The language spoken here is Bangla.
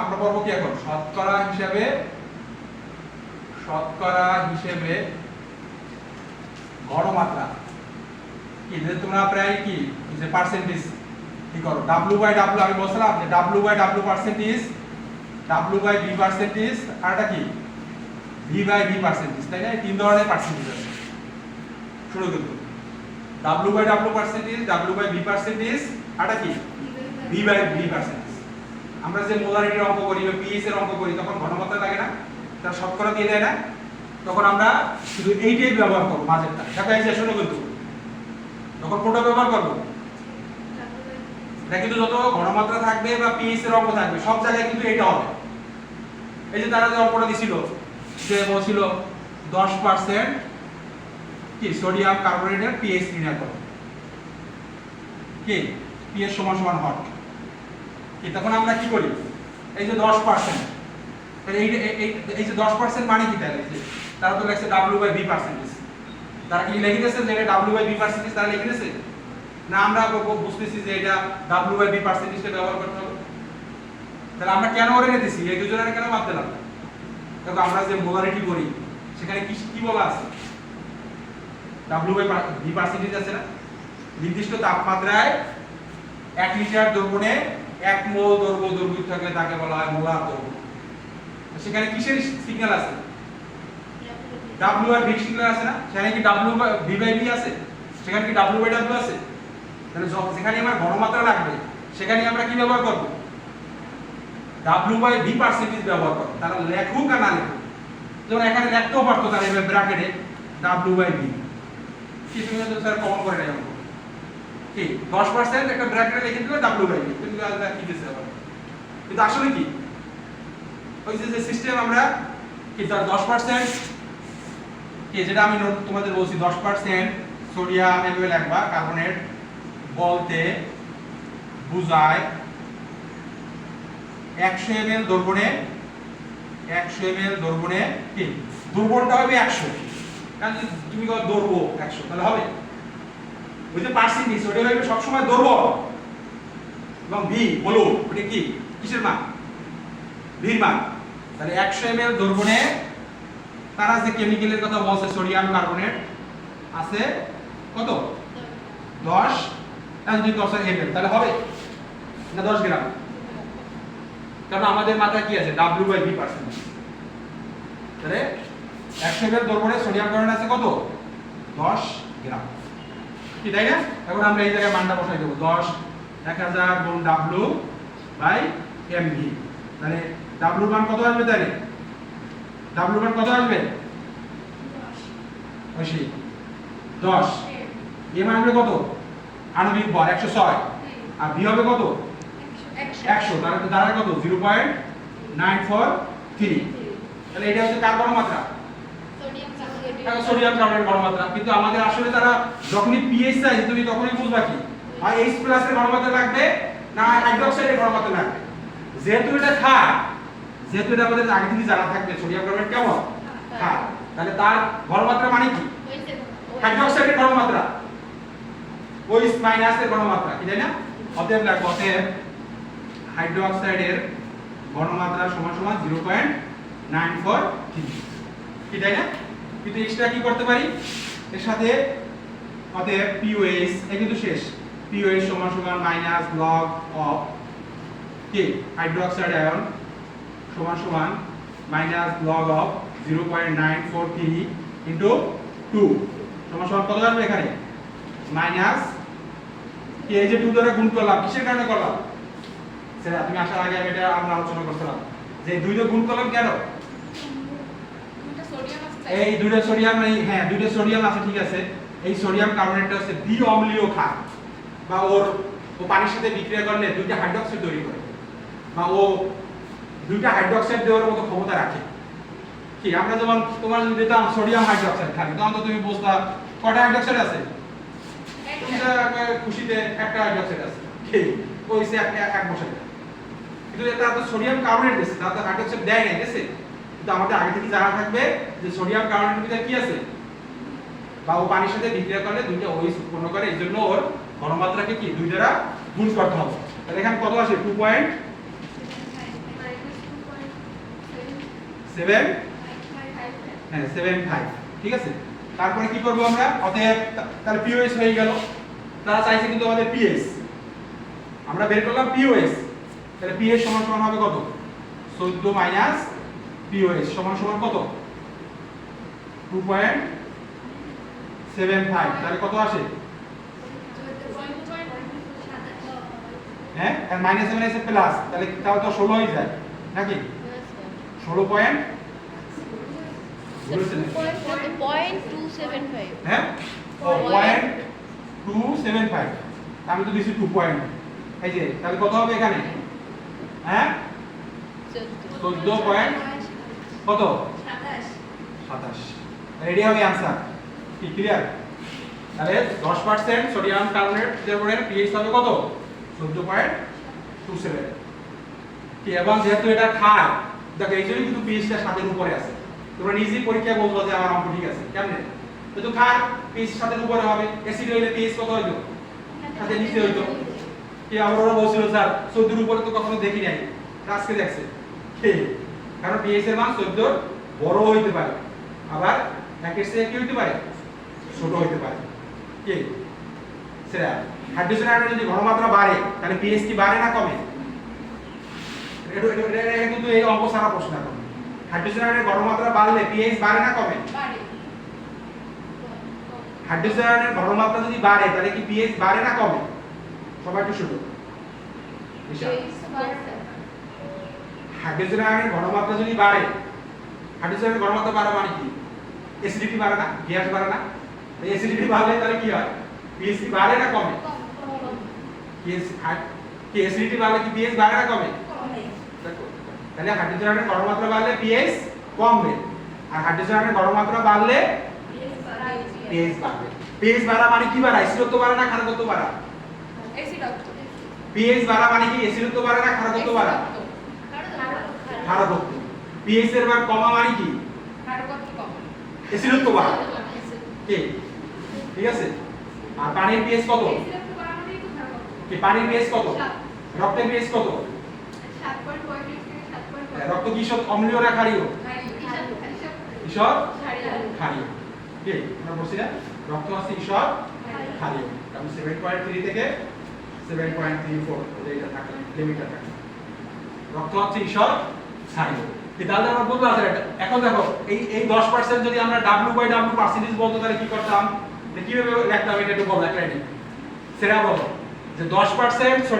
আমরা পড়ব কি এখন? শতকরা হিসেবে শতকরা হিসেবে তোমরা প্রায় কি পার্সেন্টেজ কি করো? ডাব্লিউ বাই ডাব্লিউ আমি বলছিলাম যে W by W percentage W by B percentage আর এটা কি? ভি বাই ভি পার্সেন্টেজ তাই না? তিন ধরনের পার্সেন্টেজ আছে। শুরু কিন্তু W by W percentage W by B percentage আর এটা কি? ভি বাই ভি পার্সেন্টেজ আমরা যে মোলারিটির অঙ্ক করি বা পিএস এর অঙ্ক করি, তখন ঘনমাত্রা লাগে না, তার শতকরা দিয়ে দেয় না। তখন আমরা শুধু এইটাই ব্যবহার করব মাঝেরটা। এই যে, শোনো কিন্তু। তখন কোনটা ব্যবহার করব? এটা কিন্তু যত ঘনমাত্রা থাকবে বা পিএস এর অঙ্ক থাকবে, সব জায়গায় কিন্তু এটা হবে। এই যে তারা যে অঙ্কটা দিছিল, যে বলছিল দশ পার্সেন্ট কি? সোডিয়াম কার্বনেটের পিএইচ নির্ণয় করো। কি? পিএইচ সমান সমান হট। কি? তখন আমরা কি করি? এই যে দশ পার্সেন্ট এই এই- যে দশ পার্সেন্ট মানে কি তাহলে? তারা তো লেখছে ডাব্লিউ বাই বি পার্সেন্টেজ তারা কি লিখে দিয়েছে যে এটা ডাব্লিউ বাই বি পার্সেন্টেজ তারা লিখে দিয়েছে? না, আমরা বুঝতেছি যে এটা ডাব্লিউ বাই বি পার্সেন্টেজটা ব্যবহার করতে হবে। তাহলে আমরা কেন করে নিতেছি? এই দুজনের কেন বাদ দিলাম? দেখো, আমরা যে মোলারিটি করি, সেখানে কি কি বলা আছে? ডাব্লিউ বাই ভি পার্সেন্টেজ আছে না? নির্দিষ্ট তাপমাত্রায় এক লিটার দ্রবণে এক মোল দৈর্ঘ্য দৈর্ঘ্য থাকলে তাকে বলা হয় মোলার দৈর্ঘ্য তো সেখানে কিসের সিগন্যাল আছে? ডাব্লিউ আর ভি সিগন্যাল আছে না? সেখানে কি ডাব্লিউ ভি বাই ভি আছে? সেখানে কি ডাব্লিউ বাই ডাব্লিউ আছে? তাহলে যেখানে আমার ঘনমাত্রা লাগবে, সেখানে আমরা কি ব্যবহার করব? ডাব্লিউ বাই ভি পার্সেন্টেজ ব্যবহার করব। তারা লেখুক আর না লেখুক। যেমন এখানে লিখতেও পারতো তারা ব্র্যাকেটে ডাব্লিউ বাই ভি কি তুমি তো স্যার কমন করে নেই অঙ্ক কি? 10% একটা ব্র্যাকেটে লিখে দিলে ডাব্লিউ বাই কিন্তু কি দিছে আবার। কিন্তু আসলে কি? ওই যে সিস্টেম আমরা, কি তার 10% কি, যেটা আমি তোমাদের বলছি 10% সোডিয়াম এভাবে লিখবা কার্বনেট বলতে বুঝায় 100 ml দ্রবণে 100 ml দ্রবণে কি? দ্রবণটা হবে 100 কারণ তুমি কো দৌড়ব 100 তাহলে হবে। ওই যে পার্সেন্টেজ ওটা হবে সবসময় দৌড়ব। এবং ভি, বলো, ওটা কি? কিসের মান ভির মান তাহলে 100 ml দ্রবণে তারা যে কেমিক্যালের কথা বলছে সোডিয়াম কার্বনেট আছে কত? 10 আর যদি 10 ml তাহলে হবে? না 10 গ্রাম? কারণ আমাদের মাথায় কি আছে? W বাই V পার্সেন্টেজ তাহলে 100 ml দ্রবণে সোডিয়াম কার্বনেট আছে কত? 10 গ্রাম। কি, তাই না? এখন আমরা এই জায়গায় মানটা বসাই দেবো। 10 1000 গুণ W বাই mv তাহলে W মান কত আসবে তাহলে? W মান কত আসবে? অবশ্যই 10 এ মান আসবে কত? আণবিক ভর 106 আর ভি হবে কত? 100 তাহলে দাঁড়ায় কত? 0.943 তাহলে এটা হচ্ছে কার ঘনমাত্রা এটা সোডিয়াম কার্বনেট ঘনমাত্রা কিন্তু আমাদের আসলে তারা যখনই পিএইচ চাই তুমি তখনই বুঝবা কি? আর এইচ প্লাস এর ঘনমাত্রা লাগবে না হাইড্রোক্সাইডের ঘনমাত্রা লাগবে? যেহেতু এটা ক্ষার, যেহেতু এটা আমাদের আগে থেকে জানা থাকবে, সোডিয়াম কার্বনেট কেমন? ক্ষার। তাহলে তার ঘনমাত্রা মানে কি? হাইড্রোক্সাইডের ঘনমাত্রা ওইস মাইনাস এর ঘনমাত্রা কি তাই না? অতএব লাগবে অতএব হাইড্রোক্সাইডের ঘনমাত্রা সমান সমান 0.943 কি তাই না? কিন্তু এক্সট্রা কি করতে পারি? এর সাথে অতএব পিওএস এই কিন্তু শেষ। পিওএস সমান সমান মাইনাস লগ অফ কি হাইড্রোক্সাইড আয়ন সমান সমান মাইনাস লগ অফ 0.943 ইনটু 2 সমান সমান কত আসবে এখানে? মাইনাস এই যে 2 দ্বারা গুণ করলাম, কিসের কারণে করলাম? সেটা তুমি আসার আগে আমি এটা আমরা আলোচনা করছিলাম। যে দুই গুণ করলাম কেন? এই দুইটা সোডিয়াম এই হ্যাঁ দুইটা সোডিয়াম আছে ঠিক আছে। এই সোডিয়াম কার্বনেটটা হচ্ছে দ্বি অম্লীয় ক্ষার বা ওর ও পানির সাথে বিক্রিয়া করলে দুইটা হাইড্রোক্সাইড তৈরি করে বা ও দুইটা হাইড্রোক্সাইড দেওয়ার মতো ক্ষমতা রাখে। কি আমরা যেমন তোমার যদি দিতাম সোডিয়াম হাইড্রোক্সাইড খালি তখন তো তুমি বুঝতা কটা হাইড্রোক্সাইড আছে? খুশিতে একটা হাইড্রোক্সাইড আছে। কি ওই এক এক বসাই কিন্তু এটা তো সোডিয়াম কার্বনেট দিয়েছে তার তো হাইড্রোক্সাইড দেয় নাই দিয়েছে কিন্তু আমাদের আগে থেকে জানা থাকবে যে সোডিয়াম কার্বনেটের ভিতরে কি আছে? বা ও পানির সাথে বিক্রিয়া করলে দুইটা ওইস উৎপন্ন করে, এই জন্য ওর ঘনমাত্রাকে কি? দুই দ্বারা গুণ করতে হবে। তাহলে এখানে কত আসে? টু পয়েন্ট সেভেন হ্যাঁ সেভেন ফাইভ ঠিক আছে? তারপরে কি করব আমরা? অতএব তাহলে পিওএস হয়ে গেল। তারা চাইছে কিন্তু আমাদের পিএস আমরা বের করলাম পিওএস তাহলে পিএস সমান সমান হবে কত? 14 মাইনাস পিওএস সমান সমান কত? 2.75 তাহলে কত আসে? হ্যাঁ? আর মাইনাস মাইনাস প্লাস তাহলে তাহলে তো 16 হয়ে যায়, নাকি? 16 point point two seven five হ্যাঁ পয়েন্ট টু সেভেন ফাইভ আমি তো দিছি টু পয়েন্ট এই যে, তাহলে কত হবে এখানে? হ্যাঁ? চোদ্দ পয়েন্ট কত? সাতাশ। রেডি হবে আনসার কি ক্লিয়ার তাহলে দশ পার্সেন্ট সোডিয়াম কার্বনেট দ্রবণের পিএইচ হবে কত? চোদ্দ পয়েন্ট টু সেভেন কি এবং যেহেতু এটা খায় দেখো এই জন্যই কিন্তু পিএইচটা সাতের উপরে আছে। তোমরা নিজেই পরীক্ষায় বলব যে আমার অঙ্ক ঠিক আছে কেমনে? যেহেতু খায় পিএইচ সাতের উপরে হবে। অ্যাসিড হইলে পিএইচ কত হইল? সাথে নিচে হইতো। কি আমার ওরা বলছিল স্যার চোদ্দোর উপরে তো কখনো দেখি নাই। আজকে দেখছে। কে? কারণ পিএইচ এর মান চোদ্দোর বড় হইতে পারে আবার একের চেয়ে কি হইতে পারে? ছোট হইতে পারে। কি? সেটা হাইড্রোজেন আয়নের যদি ঘনমাত্রা বাড়ে তাহলে পিএইচ কি বাড়ে না কমে? এটা এটা- এটা- এটা কিন্তু এই অঙ্ক সারা প্রশ্ন এখন। হাইড্রোজেন আয়নের ঘনমাত্রা বাড়লে পিএইচ বাড়ে না কমে? হাইড্রোজেন আয়নের ঘনমাত্রা যদি বাড়ে তাহলে কি পিএইচ বাড়ে না কমে? সবাই একটু শুধু হাইড্রোজেন আয়নের ঘনমাত্রা যদি বাড়ে হাইড্রোজেন আয়নের ঘনমাত্রা বাড়া মানে কি? অ্যাসিডিটি বাড়ে না? গ্যাস বাড়ে না? অ্যাসিডিটি বাড়লে তাহলে কি হয়? পিএইচ বাড়ে না কমে? কি অ্যাসিডিটি বাড়লে কি পিএইচ বাড়ে না কমে? তাহলে হাইড্রোজেন আয়নের ঘনমাত্রা বাড়লে পিএইচ কমবে আর হাইড্রোজেন আয়নের ঘনমাত্রা বাড়লে পিএইচ বাড়বে পিএইচ বাড়া মানে কি বাড়া? অ্যাসিডত্ব বাড়ে না ক্ষারকত্ব বাড়া? পিএইচ বাড়া মানে কি? অ্যাসিডত্ব বাড়ে না ক্ষারকত্ব বাড়া? ক্ষারকত্ব পিএইচ এর মান কমা মানে কি? অ্যাসিডত্ব বাড়া কি? ঠিক আছে? আর পানির পিএইচ কত? কি? পানির পিএইচ কত? রক্তের পিএইচ কত? রক্ত কি সব অম্লীয় না ক্ষারীয়? ঈশ্বর ক্ষারীয়। কি আমরা বলছি না? রক্ত আছে ঈশ্বর ক্ষারীয়। কারণ 7.3 থেকে 7.34 এটা থাকে লিমিটটা থাকে রক্ত হচ্ছে ঈশ্বর কি তাহলে আমরা বলতে আছে এখন দেখো, এই এই 10% যদি আমরা ডাব্লু বাই ডাব্লু পার্সেন্টেজ বলতো, তাহলে কি করতাম? কীভাবে লিখতাম, এটা একটু বলো একটা সেটা বলো। যে 10%